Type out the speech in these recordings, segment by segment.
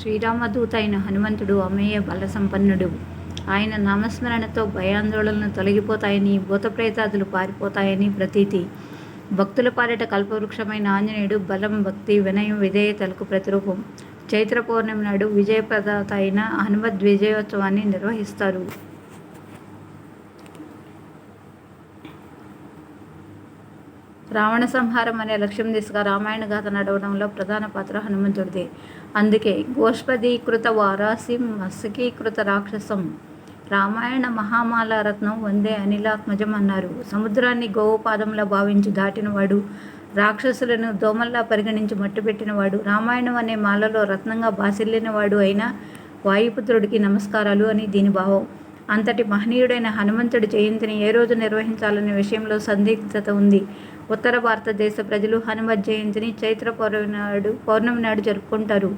శ్రీరామదూత అయిన హనుమంతుడు అమేయ బలసంపన్నుడు. ఆయన నామస్మరణతో భయాందోళనలు తొలగిపోతాయని భూతప్రేతాదులు పారిపోతాయని ప్రతీతి. భక్తుల పాలిట కల్పవృక్షమైన ఆంజనేయుడు బలం భక్తి వినయం విధేయతలకు ప్రతిరూపం. చైత్ర పౌర్ణమి నాడు విజయప్రదాత అయిన హనుమద్ విజయోత్సవాన్ని నిర్వహిస్తారు. రావణ సంహారం అనే లక్ష్యం దిశగా రామాయణ గాథ నడవడంలో ప్రధాన పాత్ర హనుమంతుడిదే. అందుకే గోష్పదీకృత వారాసి మత్స్యకీకృత రాక్షసం. రామాయణ మహామాల రత్నం వందే అనిలాత్మజం అన్నారు సముద్రాన్ని గోవపాదంలో భావించి దాటినవాడు రాక్షసులను దోమల్లా పరిగణించి మట్టుపెట్టినవాడు రామాయణం అనే మాలలో రత్నంగా బాసిల్లినవాడు అయిన వాయుపుత్రుడికి నమస్కారాలు అని దీని భావం. అంతటి మహనీయుడైన హనుమంతుడి జయంతిని ఏ రోజు నిర్వహించాలనే విషయంలో సందిగ్ధత ఉంది. ఉత్తర భారతదేశ ప్రజలు హనుమత్ జయంతిని చైత్ర పౌర్ణమి నాడు పౌర్ణమి నాడు జరుపుకుంటారు.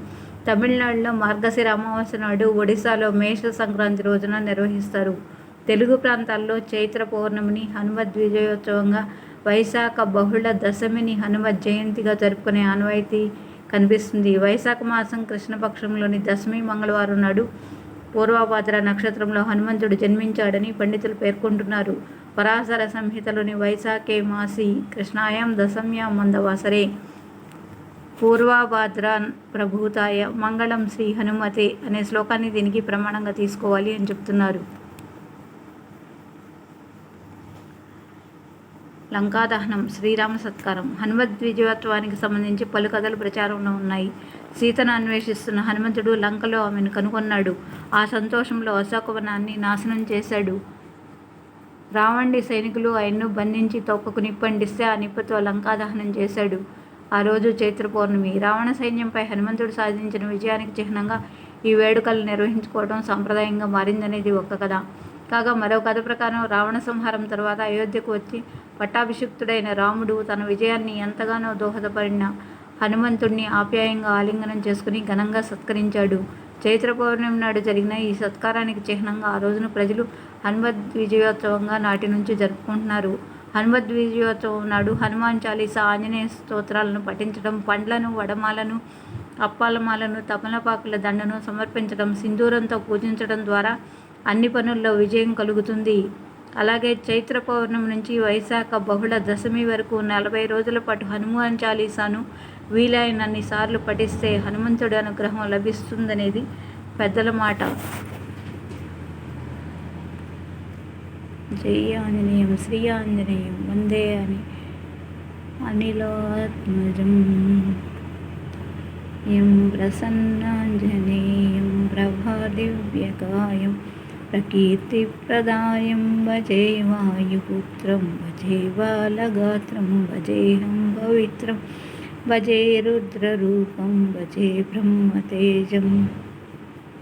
తమిళనాడులో మార్గశిర అమావాస్య నాడు ఒడిశాలో మేష సంక్రాంతి రోజున నిర్వహిస్తారు. తెలుగు ప్రాంతాల్లో చైత్ర పౌర్ణమిని హనుమద్ విజయోత్సవంగా వైశాఖ బహుళ దశమిని హనుమత్ జయంతిగా జరుపుకునే ఆనవాయితీ కనిపిస్తుంది. వైశాఖ మాసం కృష్ణపక్షంలోని దశమి మంగళవారం నాడు పూర్వభాద్ర నక్షత్రంలో హనుమంతుడు జన్మించాడని పండితులు పేర్కొంటున్నారు. పరాశర సంహితలోని వైశాఖే మాసి కృష్ణాయం దశమ్యాం మందవాసరే. పూర్వభాద్ర ప్రభూతాయ మంగళం శ్రీ హనుమతే అనే శ్లోకాన్ని దీనికి ప్రమాణంగా తీసుకోవాలి అని చెప్తున్నారు. లంకాదహనం శ్రీరామ సత్కారం. హనుమద్ విజయోత్సవానికి సంబంధించి పలు కథలు ప్రచారంలో ఉన్నాయి. సీతను అన్వేషిస్తున్న హనుమంతుడు లంకలో ఆమెను కనుగొన్నాడు. ఆ సంతోషంలో అశోకవనాన్ని నాశనం చేశాడు. రావణుడి సైనికులు ఆయన్ను బంధించి తోకకు నిప్పండిస్తే ఆ నిప్పుతో లంకాదహనం చేశాడు. ఆ రోజు చైత్ర పౌర్ణమి. రావణ సైన్యంపై హనుమంతుడు సాధించిన విజయానికి చిహ్నంగా ఈ వేడుకలు నిర్వహించుకోవడం సాంప్రదాయంగా మారిందనేది ఒక కథ. కాగా మరో కథ ప్రకారం రావణ సంహారం తర్వాత అయోధ్యకు వచ్చి పట్టాభిషిక్తుడైన రాముడు తన విజయాన్ని ఎంతగానో దోహదపడిన హనుమంతుడిని ఆప్యాయంగా ఆలింగనం చేసుకుని ఘనంగా సత్కరించాడు. చైత్ర పౌర్ణమి నాడు జరిగిన ఈ సత్కారానికి చిహ్నంగా ఆ రోజున ప్రజలు హనుమద్ విజయోత్సవంగా నాటి నుంచి జరుపుకుంటున్నారు. హనుమద్ విజయోత్సవం నాడు హనుమాన్ చాలీసా ఆంజనేయ స్తోత్రాలను పఠించడం పండ్లను వడమాలను అప్పాలమాలను తమలపాకుల దండను సమర్పించడం సింధూరంతో పూజించడం ద్వారా అన్ని పనుల్లో విజయం కలుగుతుంది. అలాగే చైత్ర పౌర్ణమి నుంచి వైశాఖ బహుళ దశమి వరకు నలభై రోజుల పాటు హనుమాన్ చాలీసాను వీలైనన్ని సార్లు పఠిస్తే హనుమంతుడి అనుగ్రహం లభిస్తుందనేది పెద్దల మాట. జై ఆంజనేయం శ్రీ ఆంజనేయం వందే అని. అనిలోత్మజం. ఎం ప్రసన్నాంజనేయం ప్రభాదివ్యకాయం ప్రకీర్తిప్రదాయం భజే వాయుపుత్రం భజే బాలగాత్రం భజేహం పవిత్రం భజే రుద్రరూపం భజే బ్రహ్మతేజం.